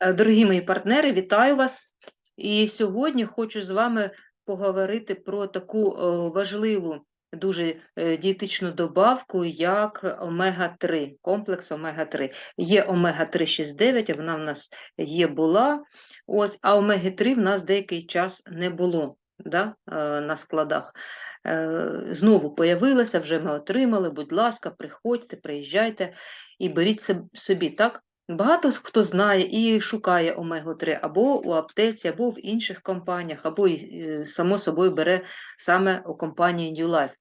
Е, Дорогі мої партнери, вітаю вас. І сьогодні хочу з вами поговорити про таку е, важливу, дуже е, дієтичну добавку, як омега-3, комплекс омега-3. Є омега-3 69, вона в нас є була, ось, а омеги-3 в нас деякий час не було да, на складах. Знову появилася, вже ми отримали, будь ласка, приходьте, приїжджайте і беріть собі, так? Багато хто знає і шукає омегу-3 або у аптеці, або в інших компаніях, або само собою бере саме у компанії New Life.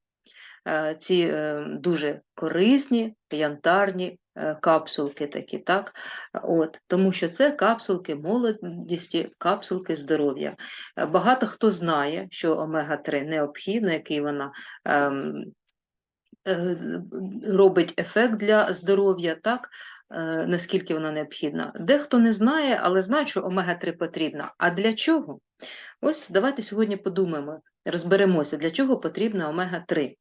Е, Ці е, дуже корисні, янтарні е, капсулки такі, так? От, тому що це капсулки молодості, капсулки здоров'я. Багато хто знає, що омега-3 необхідна, який вона ем, робить ефект для здоров'я, так? Е, наскільки вона необхідна. Дехто не знає, але знає, що омега-3 потрібна. А для чого? Ось давайте сьогодні подумаємо, розберемося, для чого потрібна омега-3.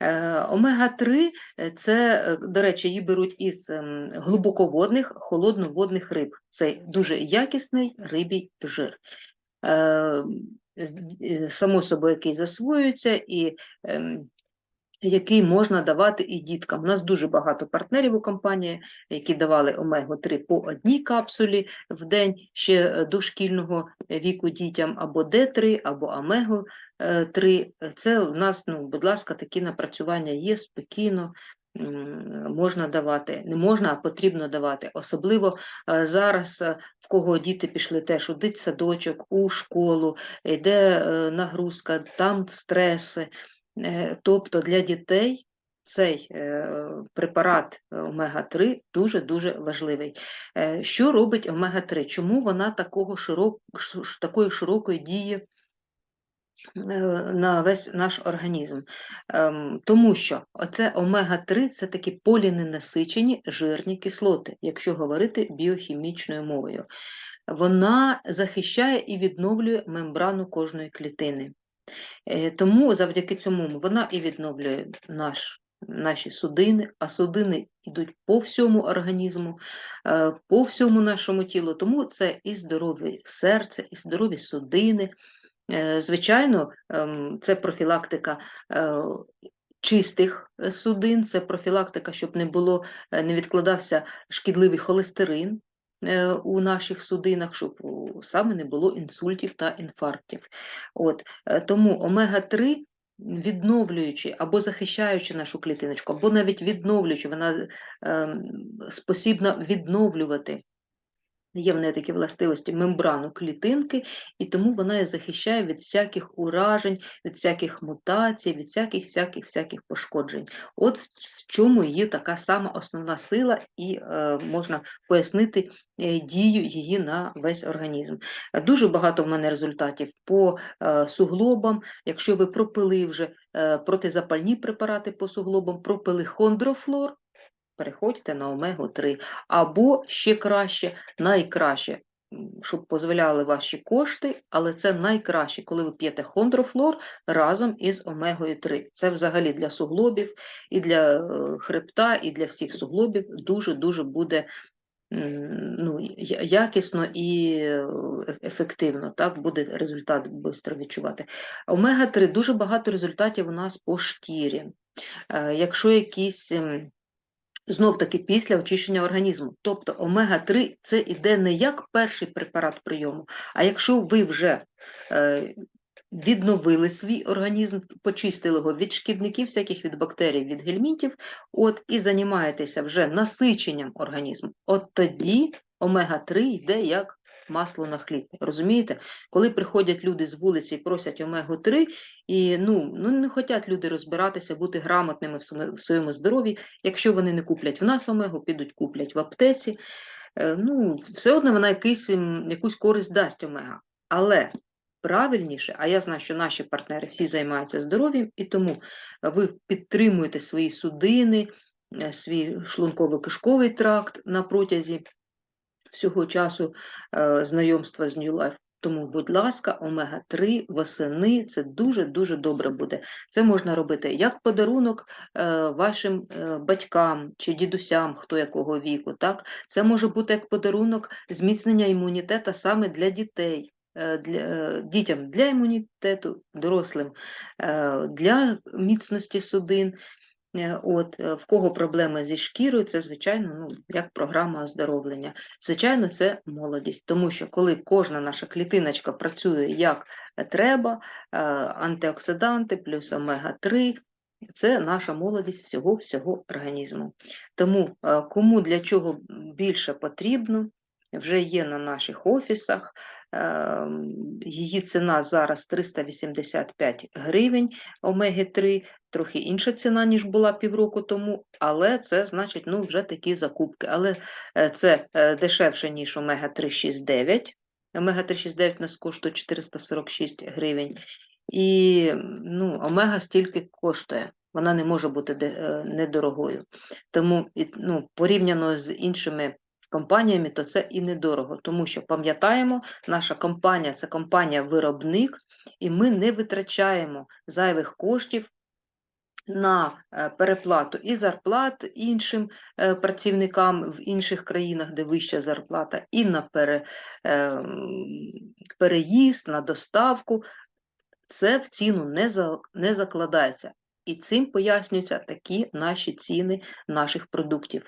Е, Омега-3 – це, е, до речі, її беруть із ем, глибоководних, холодноводних риб. Це дуже якісний рибій жир. Само собою, який засвоюється і ем, який можна давати і діткам. У нас дуже багато партнерів у компанії, які давали омегу-3 по одній капсулі в день ще е, дошкільного віку дітям, або Д3, або омегу-3. Це у нас, ну, будь ласка, такі напрацювання є спокійно. Можна давати, не можна, а потрібно давати. Особливо е, зараз, е, в кого діти пішли теж у дитсадочок, у школу, йде нагрузка, там стреси. Е, Тобто для дітей цей е, препарат омега-3 дуже-дуже важливий. Е, Що робить омега-3? Чому вона такого широк, такої широкої дії е, на весь наш організм? Ем, Тому що оце омега-3 це такі поліненасичені жирні кислоти, якщо говорити біохімічною мовою. Вона захищає і відновлює мембрану кожної клітини. Е, Тому завдяки цьому вона і відновлює наш, наші судини, а судини йдуть по всьому організму, е, по всьому нашому тілу. Тому це і здорове серце, і здорові судини. Е, Звичайно, ем, це профілактика чистих судин, це профілактика, щоб не було, не відкладався шкідливий холестерин у наших судинах, щоб саме не було інсультів та інфарктів. От, е, тому омега-3, відновлюючи або захищаючи нашу клітиночку, або навіть відновлюючи, вона е, спосібна відновлювати. Є в неї такі властивості мембрану клітинки, і тому вона і захищає від всяких уражень, від всяких мутацій, від всяких всяких всяких пошкоджень. От в, чому її така сама основна сила, і е, можна пояснити е, дію її на весь організм. Дуже багато в мене результатів по е, суглобам. Якщо ви пропили вже е, протизапальні препарати по суглобам, пропили хондрофлор, переходьте на омегу-3. Або ще краще, найкраще, щоб дозволяли ваші кошти, але це найкраще, коли ви п'єте хондрофлор разом із омегою-3. Це взагалі для суглобів, і для е, хребта, і для всіх суглобів дуже-дуже буде ну, якісно і е, ефективно, так, буде результат швидко відчувати. Омега-3 дуже багато результатів у нас по шкірі. Е, Якщо якісь ем, Знов таки після очищення організму. Тобто омега-3 це іде не як перший препарат прийому, а якщо ви вже е, відновили свій організм, почистили його від шкідників, всяких від бактерій, від гельмінтів, от і займаєтеся вже насиченням організму, от тоді омега-3 йде як масло на хліб. Розумієте? Коли приходять люди з вулиці і просять омегу-3, і ну, ну не хочуть люди розбиратися, бути грамотними в своєму- здоров'ї, Якщо вони не куплять в нас омегу, підуть куплять в аптеці. Е, Ну, все одно вона якийсь, якусь користь дасть омега. Але правильніше, а я знаю, що наші партнери всі займаються здоров'ям, і тому ви підтримуєте свої судини, е, свій шлунково-кишковий тракт на протязі всього часу е, знайомства з New Life. Тому, будь ласка, омега-3 восени це дуже-дуже добре буде. Це можна робити як подарунок е, вашим е, батькам чи дідусям, хто якого віку. Так? Це може бути як подарунок зміцнення імунітету саме для дітей. Для, дітям для імунітету, дорослим, для міцності судин. Е, От, е, в кого проблеми зі шкірою, це, звичайно, ну, як програма оздоровлення. Звичайно, це молодість, тому що коли кожна наша клітиночка працює як треба, е, антиоксиданти плюс омега-3, це наша молодість всього-всього організму. Тому кому для чого більше потрібно, вже є на наших офісах. Ем, Її ціна зараз 385 гривень омеги-3, трохи інша ціна, ніж була півроку тому, але це значить ну, вже такі закупки. Але е, це е, дешевше, ніж омега-3 69. Омега-3 69 нас коштує 446 гривень. І ну, омега стільки коштує. Вона не може бути е, недорогою. Тому ну, порівняно з іншими компаніями, то це і недорого. Тому що пам'ятаємо, наша компанія це компанія-виробник, і ми не витрачаємо зайвих коштів на е, переплату і зарплат іншим е, працівникам в інших країнах, де вища зарплата, і на пере, е, переїзд, на доставку. Це в ціну не, не закладається. І цим пояснюються такі наші ціни наших продуктів.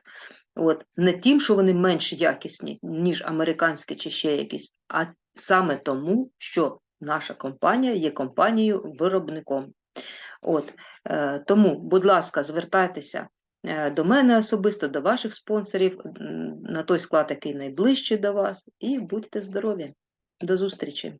От, не тим, що вони менш якісні, ніж американські чи ще якісь, а саме тому, що наша компанія є компанією-виробником. От, е, тому, будь ласка, звертайтеся е, до мене особисто, до ваших спонсорів, на той склад, який найближчий до вас, і будьте здорові. До зустрічі!